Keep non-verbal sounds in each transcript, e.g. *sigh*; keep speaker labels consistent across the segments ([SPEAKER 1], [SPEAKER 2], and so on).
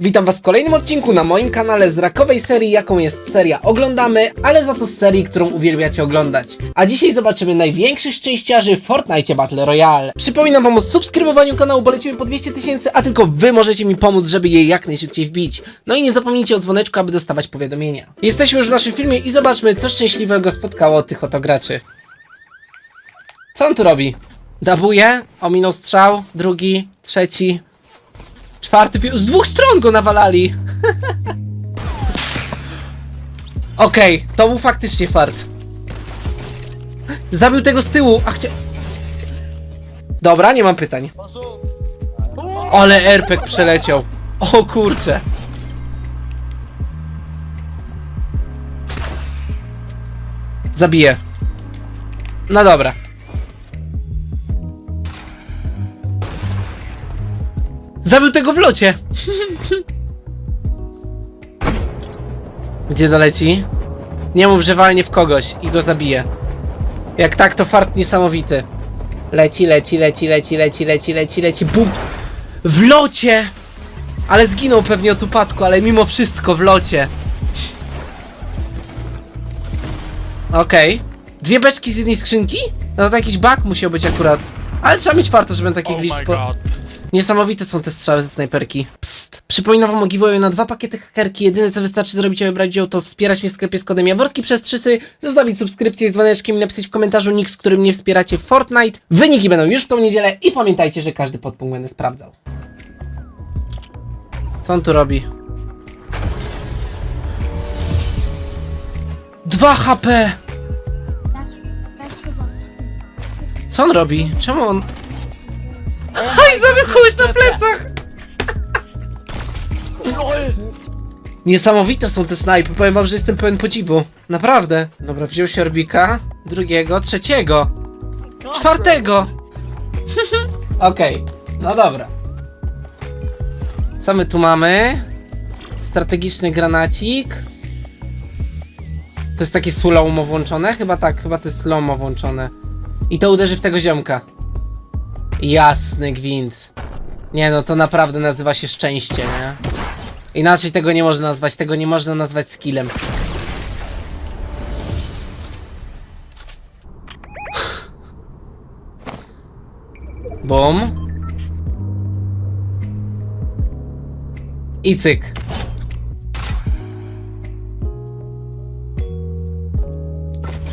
[SPEAKER 1] Witam Was w kolejnym odcinku na moim kanale z rakowej serii, jaką jest seria Oglądamy, ale za to z serii, którą uwielbiacie oglądać. A dzisiaj zobaczymy największych szczęściarzy w Fortnite Battle Royale. Przypominam Wam o subskrybowaniu kanału, bo lecimy po 200 tysięcy, a tylko Wy możecie mi pomóc, żeby je jak najszybciej wbić. No i nie zapomnijcie o dzwoneczku, aby dostawać powiadomienia. Jesteśmy już w naszym filmie i zobaczmy, co szczęśliwego spotkało tych oto graczy. Co on tu robi? Dabuje, ominął strzał, drugi, trzeci, Czwarty pi- Z dwóch stron go nawalali! *laughs* Okej, to był faktycznie fart. Zabił tego z tyłu, a chcia... Dobra, nie mam pytań. Ale RPG przeleciał. O kurcze. Zabiję. No dobra. Zabił tego w locie! Gdzie doleci? Nie mów, że walnie w kogoś i go zabije. Jak tak, to fart niesamowity. Leci, leci, leci, leci, leci, leci, leci, leci, bum! W locie! Ale zginął pewnie od upadku, ale mimo wszystko w locie. Okej. Dwie beczki z jednej skrzynki? No to jakiś bug musiał być akurat. Ale trzeba mieć farto, żeby taki
[SPEAKER 2] Oh
[SPEAKER 1] glitch
[SPEAKER 2] god.
[SPEAKER 1] Niesamowite są te strzały ze snajperki. Psst. Przypominam wam o giveawayu na dwa pakiety hakerki. Jedyne co wystarczy zrobić, aby brać udział, to wspierać mnie w sklepie z kodem Jaworski przez trzysy, zostawić subskrypcję z dzwoneczkiem i napisać w komentarzu nick, z którym mnie wspieracie Fortnite. Wyniki będą już w tą niedzielę i pamiętajcie, że każdy podpunkt będę sprawdzał. Co on tu robi? 2 HP! Co on robi? Czemu on... Aj, zabił kogoś na plecach! Niesamowite są te snajpy, powiem wam, że jestem pełen podziwu. Naprawdę. Dobra, wziął się Orbika, drugiego, trzeciego, czwartego. *laughs* Okej, no dobra. Co my tu mamy? Strategiczny granacik. To jest takie slow-mo włączone? Chyba tak, chyba to jest slow-mo włączone. I to uderzy w tego ziomka. Jasny gwint. Nie no, to naprawdę nazywa się szczęście, nie? Inaczej tego nie można nazwać, tego nie można nazwać skillem. Bum. I cyk.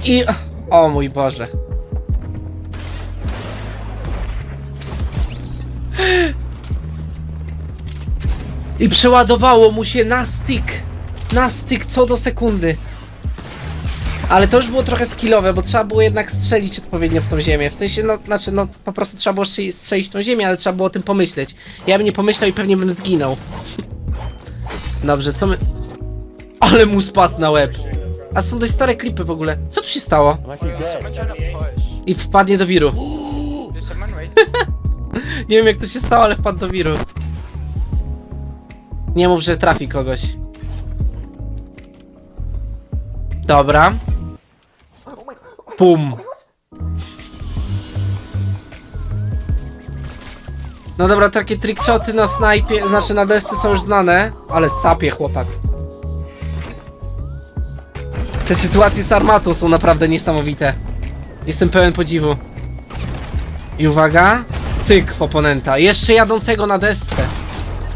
[SPEAKER 1] I... O mój Boże. I przeładowało mu się na stick. Na stick co do sekundy. Ale to już było trochę skillowe, bo trzeba było jednak strzelić odpowiednio w tą ziemię. W sensie, no, znaczy, no, po prostu trzeba było strzeli- strzelić w tą ziemię, ale trzeba było o tym pomyśleć. Ja bym nie pomyślał i pewnie bym zginął. Dobrze, co my... Ale mu spadł na łeb. A są dość stare klipy w ogóle. Co tu się stało? I wpadnie do wiru. *gasps* *laughs* Nie wiem jak to się stało, ale wpadł do wiru. Nie mów, że trafi kogoś. Dobra. Pum. No dobra, takie trickshoty na snajpie, znaczy na desce są już znane, ale sapie chłopak. Te sytuacje z armatą są naprawdę niesamowite. Jestem pełen podziwu. I uwaga, cyk w oponenta. Jeszcze jadącego na desce.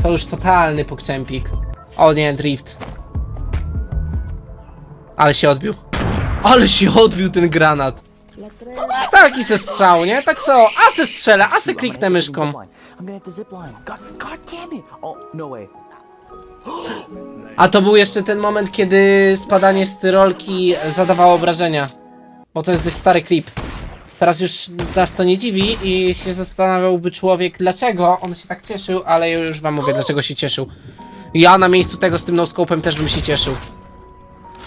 [SPEAKER 1] To już totalny pokczempik. O nie, drift. Ale się odbił. Ale się odbił ten granat. Taki se strzał, nie? Tak so. A se strzelę, a se kliknę myszką. A to był jeszcze ten moment, kiedy spadanie z tyrolki zadawało obrażenia. Bo to jest dość stary klip. Teraz już nas to nie dziwi i się zastanawiałby człowiek, dlaczego on się tak cieszył, ale już wam mówię, dlaczego się cieszył. Ja na miejscu tego z tym noscopem też bym się cieszył.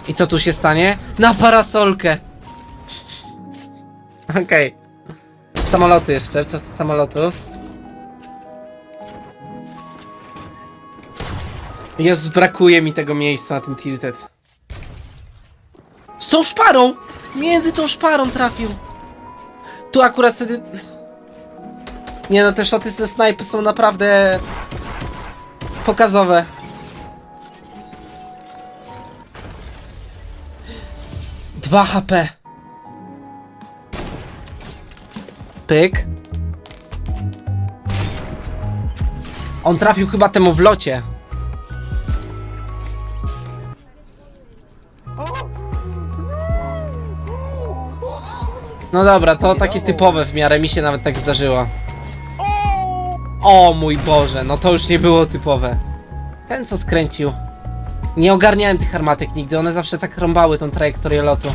[SPEAKER 1] I co tu się stanie? Na parasolkę! *laughs* Okej. Samoloty jeszcze, czas samolotów. Jezu, brakuje mi tego miejsca na tym tilted. Z tą szparą! Między tą szparą trafił. Tu akurat wtedy... Nie no, te szoty ze snajpy są naprawdę Pokazowe. Dwa HP. Pyk. On trafił chyba temu w locie. No dobra, to takie typowe w miarę, mi się nawet tak zdarzyło. O mój Boże, no to już nie było typowe. Ten co skręcił. Nie ogarniałem tych armatek nigdy, one zawsze tak rąbały tą trajektorię lotu.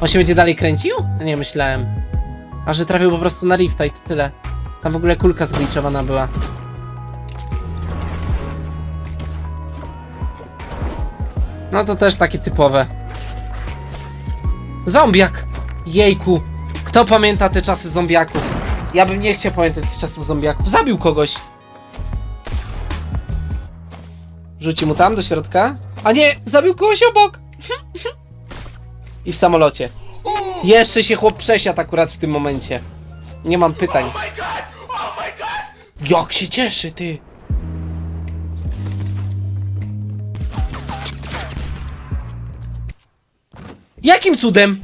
[SPEAKER 1] On się będzie dalej kręcił? Nie myślałem. A że trafił po prostu na rifta i to tyle. Tam w ogóle kulka zgliczowana była. No to też takie typowe. Zombiak! Jejku! Kto pamięta te czasy zombiaków? Ja bym nie chciał pamiętać tych czasów zombiaków. Zabił kogoś! Rzuci mu tam do środka? A nie! Zabił kogoś obok! *laughs* I w samolocie. Jeszcze się chłop przesiadł akurat w tym momencie. Nie mam pytań. Jak się cieszy, ty! Jakim cudem?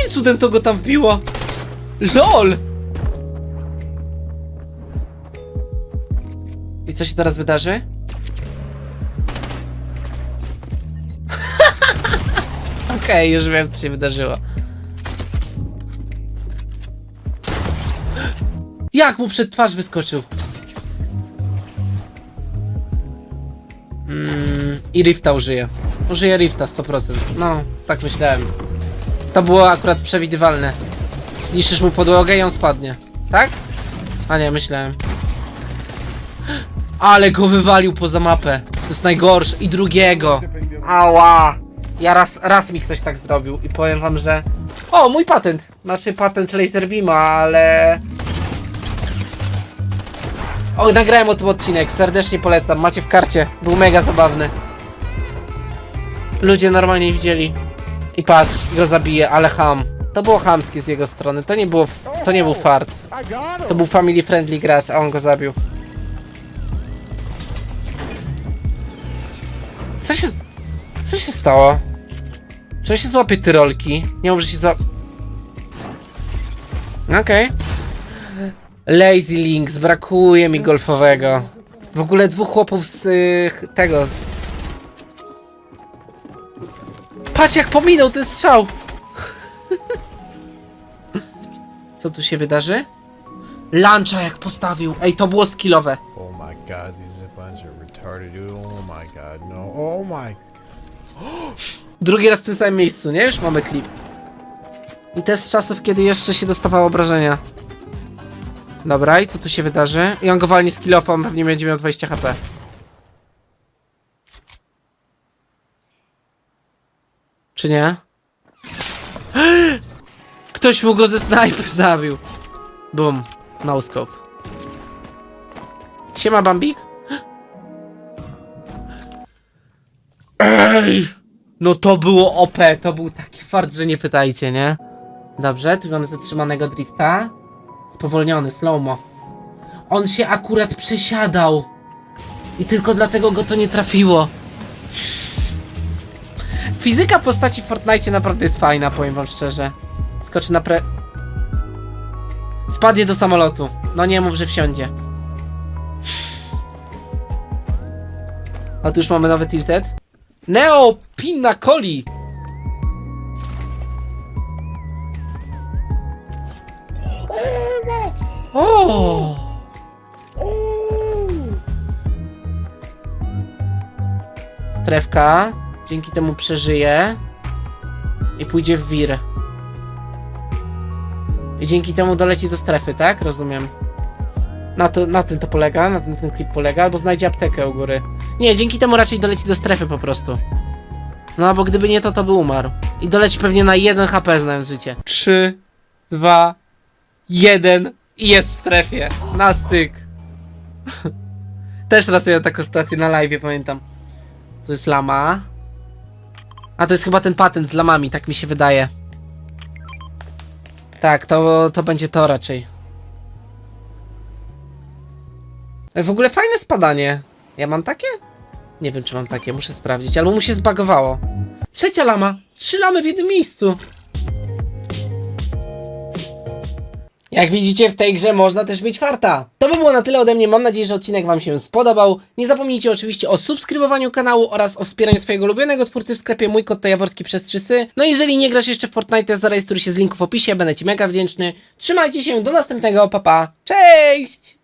[SPEAKER 1] Jakim cudem to go tam wbiło? LOL! I co się teraz wydarzy? *laughs* Okej, już wiem co się wydarzyło. Jak mu przed twarz wyskoczył? Mm, I Rifta użyje. Użyje Rifta 100%. No, tak myślałem. To było akurat przewidywalne. Zniszczysz mu podłogę i on spadnie. Tak? A nie, myślałem. *gasps* Ale go wywalił poza mapę. To jest najgorsze. I drugiego. Ała. Ja raz, raz mi ktoś tak zrobił i powiem wam, że... O, mój patent. Znaczy patent Laser Beama, ale... O, nagrałem o tym odcinek. Serdecznie polecam. Macie w karcie. Był mega zabawny. Ludzie normalnie widzieli. I patrz, go zabije, ale ham. To było hamskie z jego strony. To nie było... To nie był fart. To był family friendly gracz, a on go zabił. Co się... Co się stało? Czy się złapie tyrolki? Nie mów, że się złap... Okej. Lazy Links, brakuje mi golfowego. W ogóle dwóch chłopów z y, tego... Z... Patrz jak pominął ten strzał! Co tu się wydarzy? Luncha jak postawił. Ej, to było skillowe.
[SPEAKER 2] Oh my god, these are retarded dude. Oh my god, no. Oh my. *gasps*
[SPEAKER 1] Drugi raz w tym samym miejscu, nie? Już mamy klip. I też z czasów, kiedy jeszcze się dostawało obrażenia. Dobra, i co tu się wydarzy? I on go walnie on pewnie będzie miał 20 HP. Czy nie? *gasps* Ktoś mu go ze snajpy zabił. Bum. No scope. Siema, Bambik. Ej! No to było OP, to był taki fart, że nie pytajcie, nie? Dobrze, tu mamy zatrzymanego drifta. Spowolniony, slowmo. On się akurat przesiadał. I tylko dlatego go to nie trafiło. Fizyka postaci w Fortnite naprawdę jest fajna, powiem wam szczerze. Skoczy na pre... Spadnie do samolotu. No nie mów, że wsiądzie. A tu już mamy nowy tilted. Neo Pinna Coli! O! Strefka. Dzięki temu przeżyje. I pójdzie w wir. I dzięki temu doleci do strefy, tak? Rozumiem. Na, to, na tym to polega, na tym ten klip polega, albo znajdzie aptekę u góry. Nie, dzięki temu raczej doleci do strefy po prostu. No, bo gdyby nie to, to by umarł. I doleci pewnie na 1 HP, znając życie. 3, 2, 1 i jest w strefie. Na styk. *laughs* Też raz ja tak ostatnio na live, pamiętam. To jest lama. A to jest chyba ten patent z lamami, tak mi się wydaje. Tak, to, to będzie to raczej. W ogóle fajne spadanie. Ja mam takie? Nie wiem, czy mam takie, muszę sprawdzić, albo mu się zbagowało. Trzecia lama! Trzy lamy w jednym miejscu! Jak widzicie w tej grze można też mieć farta. To by było na tyle ode mnie, mam nadzieję, że odcinek wam się spodobał. Nie zapomnijcie oczywiście o subskrybowaniu kanału oraz o wspieraniu swojego ulubionego twórcy w sklepie mój kod to Jaworski przez 3 sy. No jeżeli nie grasz jeszcze w Fortnite, zarejestruj się z linku w opisie, będę ci mega wdzięczny. Trzymajcie się, do następnego, papa, pa. cześć!